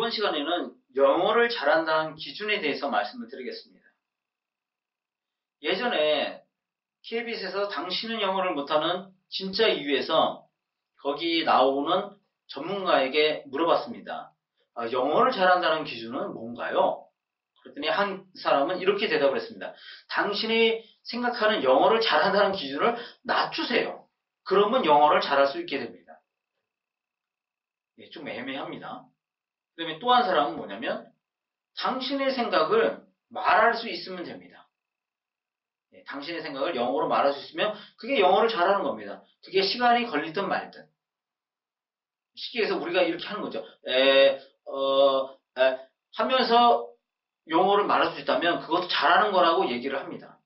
이번 시간에는 영어를 잘한다는 기준에 대해서 말씀을 드리겠습니다. 예전에 KBS에서 당신은 영어를 못하는 진짜 이유에서 거기 나오는 전문가에게 물어봤습니다. 아, 영어를 잘한다는 기준은 뭔가요? 그랬더니 한 사람은 이렇게 대답을 했습니다. 당신이 생각하는 영어를 잘한다는 기준을 낮추세요. 그러면 영어를 잘할 수 있게 됩니다. 예, 좀 애매합니다. 그 다음에 또 한 사람은 뭐냐면 당신의 생각을 말할 수 있으면 됩니다. 예, 당신의 생각을 영어로 말할 수 있으면 그게 영어를 잘하는 겁니다. 그게 시간이 걸리든 말든. 쉽게 해서 우리가 이렇게 하는 거죠. 에, 어, 에, 하면서 영어를 말할 수 있다면 그것도 잘하는 거라고 얘기를 합니다.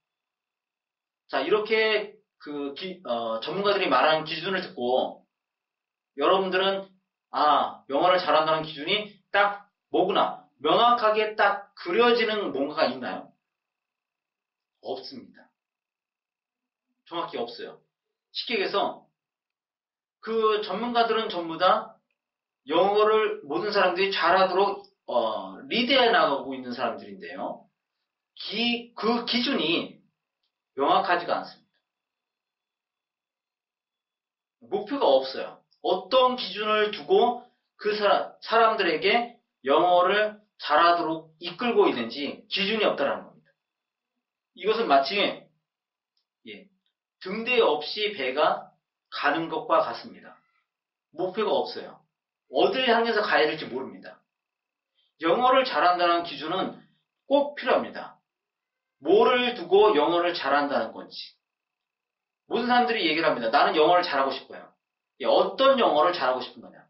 자, 이렇게 그 기, 어, 전문가들이 말하는 기준을 듣고 여러분들은 아, 영어를 잘한다는 기준이 딱 뭐구나. 명확하게 딱 그려지는 뭔가가 있나요? 없습니다. 정확히 없어요. 쉽게 얘기해서 그 전문가들은 전부 다 영어를 모든 사람들이 잘하도록 어, 리드해 나가고 있는 사람들인데요. 기, 그 기준이 명확하지가 않습니다. 목표가 없어요. 어떤 기준을 두고 그 사람, 사람들에게 영어를 잘하도록 이끌고 있는지 기준이 없다는 겁니다. 이것은 마치 예, 등대 없이 배가 가는 것과 같습니다. 목표가 없어요. 어디를 향해서 가야 될지 모릅니다. 영어를 잘한다는 기준은 꼭 필요합니다. 뭐를 두고 영어를 잘한다는 건지. 모든 사람들이 얘기를 합니다. 나는 영어를 잘하고 싶어요. 예, 어떤 영어를 잘하고 싶은 거냐.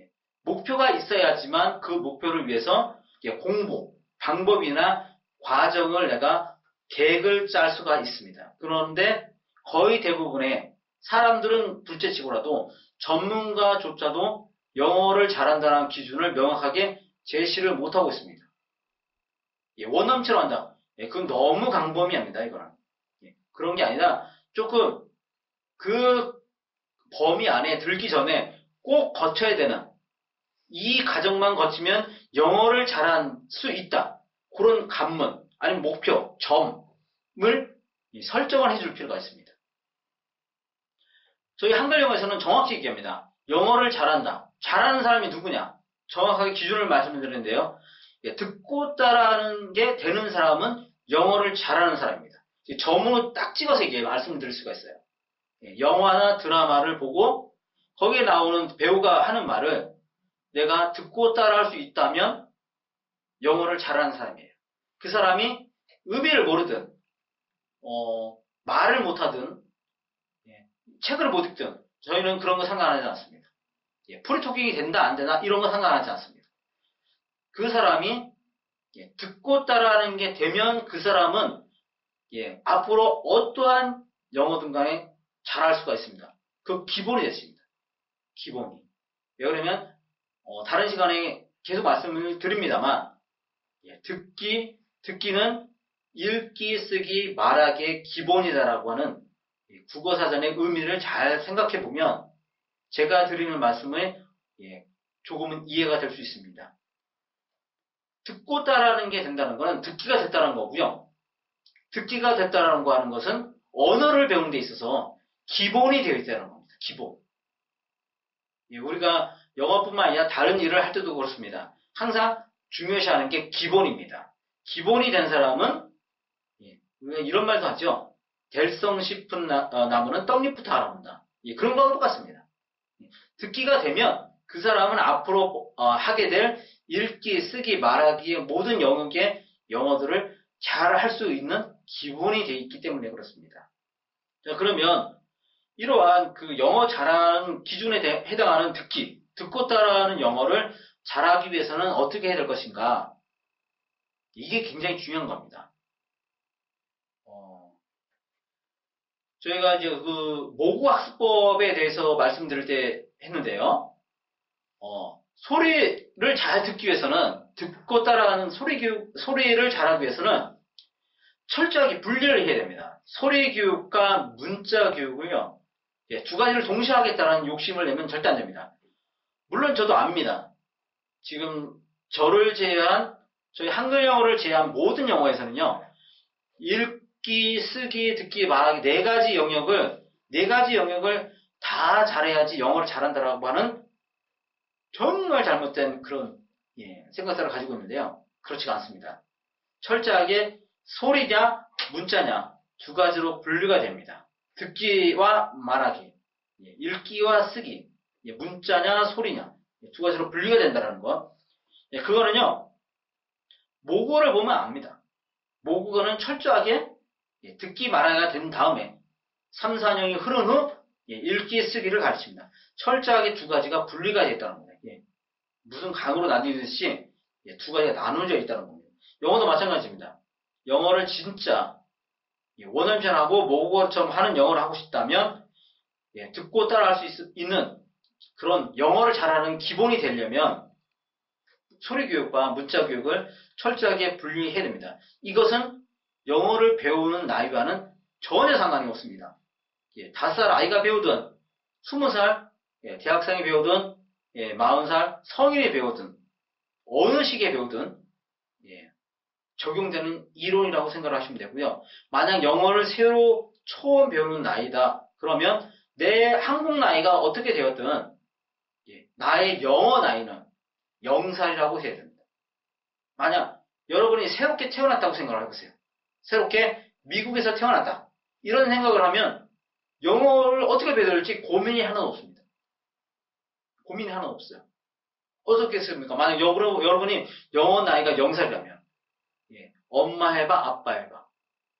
예, 목표가 있어야지만 그 목표를 위해서 예, 공부, 방법이나 과정을 내가 계획을 짤 수가 있습니다. 그런데 거의 대부분의 사람들은 둘째치고라도 전문가조차도 영어를 잘한다는 기준을 명확하게 제시를 못하고 있습니다. 예, 원어민처럼 한다. 예, 그건 너무 강범위합니다, 이거는. 예, 그런 게 아니라 조금 그 범위 안에 들기 전에 꼭 거쳐야 되는 이 과정만 거치면 영어를 잘할 수 있다. 그런 관문, 아니면 목표, 점을 설정을 해줄 필요가 있습니다. 저희 한글 영어에서는 정확히 얘기합니다. 영어를 잘한다. 잘하는 사람이 누구냐? 정확하게 기준을 말씀드리는데요. 예, 듣고 따라하는 게 되는 사람은 영어를 잘하는 사람입니다. 점으로 딱 찍어서 이게 말씀을 드릴 수가 있어요. 예, 영화나 드라마를 보고 거기에 나오는 배우가 하는 말을 내가 듣고 따라할 수 있다면 영어를 잘하는 사람이에요. 그 사람이 의미를 모르든 어, 말을 못하든 예, 책을 못 읽든 저희는 그런 거 상관하지 않습니다. 예, 프리토킹이 된다 안 되나 이런 거 상관하지 않습니다. 그 사람이 예, 듣고 따라하는 게 되면 그 사람은 예, 앞으로 어떠한 영어든 간에 잘할 수가 있습니다. 그 기본이 됐습니다. 기본이. 왜 그러면 어, 다른 시간에 계속 말씀을 드립니다만 예, 듣기, 듣기는 읽기, 쓰기, 말하기의 기본이다라고 하는 국어 사전의 의미를 잘 생각해 보면 제가 드리는 말씀에 예, 조금은 이해가 될 수 있습니다. 듣고 따라하는 게 된다는 것은 듣기가 됐다는 거고요. 듣기가 됐다는 거 하는 것은 언어를 배우는 데 있어서 기본이 되어 있다는 겁니다. 기본. 예, 우리가 영어뿐만 아니라 다른 일을 할 때도 그렇습니다. 항상 중요시하는 게 기본입니다. 기본이 된 사람은 예, 이런 말도 하죠. 될성 싶은 나, 어, 무는 떡잎부터 알아본다. 예, 그런 거랑 똑같습니다. 예, 듣기가 되면 그 사람은 앞으로 어, 하게 될 읽기, 쓰기, 말하기의 모든 영역의 영어들을 잘 할 수 있는 기본이 되어 있기 때문에 그렇습니다. 자, 그러면 이러한 그 영어 잘하는 기준에 대, 해당하는 듣기, 듣고 따라하는 영어를 잘하기 위해서는 어떻게 해야 될 것인가? 이게 굉장히 중요한 겁니다. 어, 저희가 이제 그 모국 학습법에 대해서 말씀드릴 때 했는데요. 어, 소리를 잘 듣기 위해서는 듣고 따라하는 소리 교육, 소리를 잘하기 위해서는 철저하게 분리를 해야 됩니다. 소리 교육과 문자 교육을요. 예, 두 가지를 동시에 하겠다는 욕심을 내면 절대 안 됩니다. 물론 저도 압니다. 지금 저를 제외한 저희 한글 영어를 제외한 모든 영어에서는요. 읽기, 쓰기, 듣기, 말하기 네 가지 영역을 네 가지 영역을 다 잘해야지 영어를 잘한다라고 하는 정말 잘못된 그런 예, 생각들을 가지고 있는데요. 그렇지가 않습니다. 철저하게 소리냐 문자냐 두 가지로 분류가 됩니다. 듣기와 말하기, 예, 읽기와 쓰기, 예, 문자냐 소리냐 예, 두 가지로 분류가 된다는 거. 그거는요 모국어를 보면 압니다. 모국어는 철저하게 듣기 말하기가 된 다음에 3, 4년이 흐른 후 읽기 쓰기를 가르칩니다. 철저하게 두 가지가 분리가 되어 있다는 거예요. 무슨 강으로 나뉘듯이 두 가지가 나눠져 있다는 겁니다. 영어도 마찬가지입니다. 영어를 진짜 원어민하고 모국어처럼 하는 영어를 하고 싶다면 듣고 따라할 수 있 는 그런 영어를 잘하는 기본이 되려면 소리 교육과 문자 교육을 철저하게 분리해야 됩니다. 이것은 영어를 배우는 나이와는 전혀 상관이 없습니다. 예, 5살 아이가 배우든 20살 예, 대학생이 배우든 예, 40살 성인이 배우든 어느 시기에 배우든 예, 적용되는 이론이라고 생각을 하시면 되고요. 만약 영어를 새로 처음 배우는 나이다. 그러면 내 한국 나이가 어떻게 되었든 예, 나의 영어 나이는 0살이라고 해야 됩니다. 만약 여러분이 새롭게 태어났다고 생각을 해보세요. 새롭게 미국에서 태어났다. 이런 생각을 하면 영어를 어떻게 될지 고민이 하나 없습니다. 고민이 하나 없어요. 어떻겠습니까? 만약 여러분이 영어 나이가 0살이라면 예, 엄마 해봐, 아빠 해봐.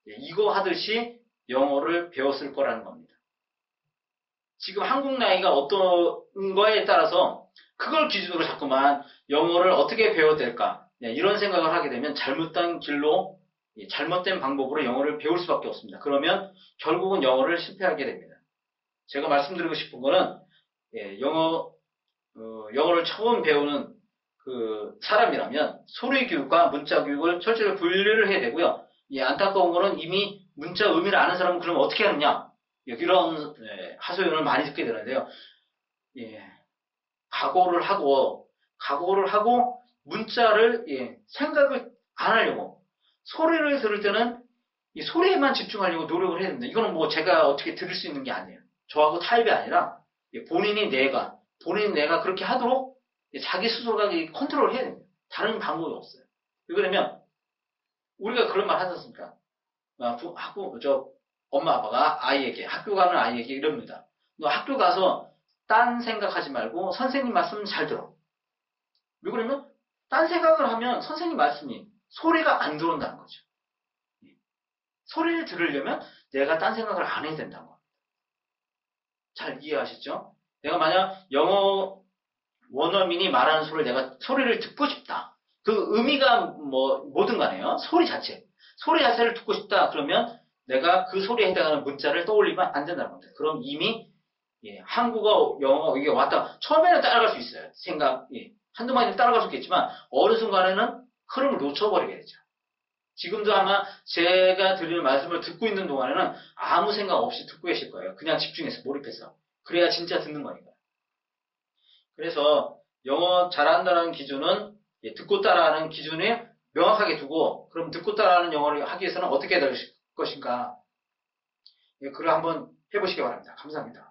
예, 이거 하듯이 영어를 배웠을 거라는 겁니다. 지금 한국 나이가 어떤 거에 따라서 그걸 기준으로 자꾸만 영어를 어떻게 배워야 될까 예, 이런 생각을 하게 되면 잘못된 길로 예, 잘못된 방법으로 영어를 배울 수밖에 없습니다. 그러면 결국은 영어를 실패하게 됩니다. 제가 말씀드리고 싶은 거는 예, 영어 어, 영어를 처음 배우는 그 사람이라면 소리 교육과 문자 교육을 철저히 분리를 해야 되고요. 예, 안타까운 거는 이미 문자 의미를 아는 사람은 그러면 어떻게 하느냐 이런 하소연을 많이 듣게 되는데요. 예, 각오를 하고 각오를 하고 문자를 예, 생각을 안 하려고 소리를 들을 때는 이 소리에만 집중하려고 노력을 됩니다. 이거는 뭐 제가 어떻게 들을 수 있는 게 아니에요. 저하고 타입이 아니라 예, 본인이 내가 본인 내가 그렇게 하도록 예, 자기 스스로가 컨트롤을 해야 됩니다. 다른 방법이 없어요. 왜 그러면 우리가 그런 말 하지 않습니까? 아, 하고 저 엄마 아빠가 아이에게 학교 가는 아이에게 이럽니다. 너 학교 가서 딴 생각하지 말고 선생님 말씀 잘 들어. 왜 그러면 딴 생각을 하면 선생님 말씀이 소리가 안 들어온다는 거죠. 예. 소리를 들으려면 내가 딴 생각을 안 해야 된다는 겁니다. 잘 이해하시죠? 내가 만약 영어 원어민이 말하는 소리를 내가 소리를 듣고 싶다. 그 의미가 뭐 뭐든 간에요. 소리 자체. 소리 자체를 듣고 싶다. 그러면 내가 그 소리에 해당하는 문자를 떠올리면 안 된다는 겁니다. 그럼 이미 예, 한국어, 영어 이게 왔다. 처음에는 따라갈 수 있어요. 생각, 예, 한두 마디 따라갈 수 있겠지만 어느 순간에는 흐름을 놓쳐버리게 되죠. 지금도 아마 제가 드리는 말씀을 듣고 있는 동안에는 아무 생각 없이 듣고 계실 거예요. 그냥 집중해서 몰입해서. 그래야 진짜 듣는 거니까. 그래서 영어 잘한다는 기준은 예, 듣고 따라하는 기준에 명확하게 두고 그럼 듣고 따라하는 영어를 하기 위해서는 어떻게 해야 될 것인가. 예, 그걸 한번 해보시기 바랍니다. 감사합니다.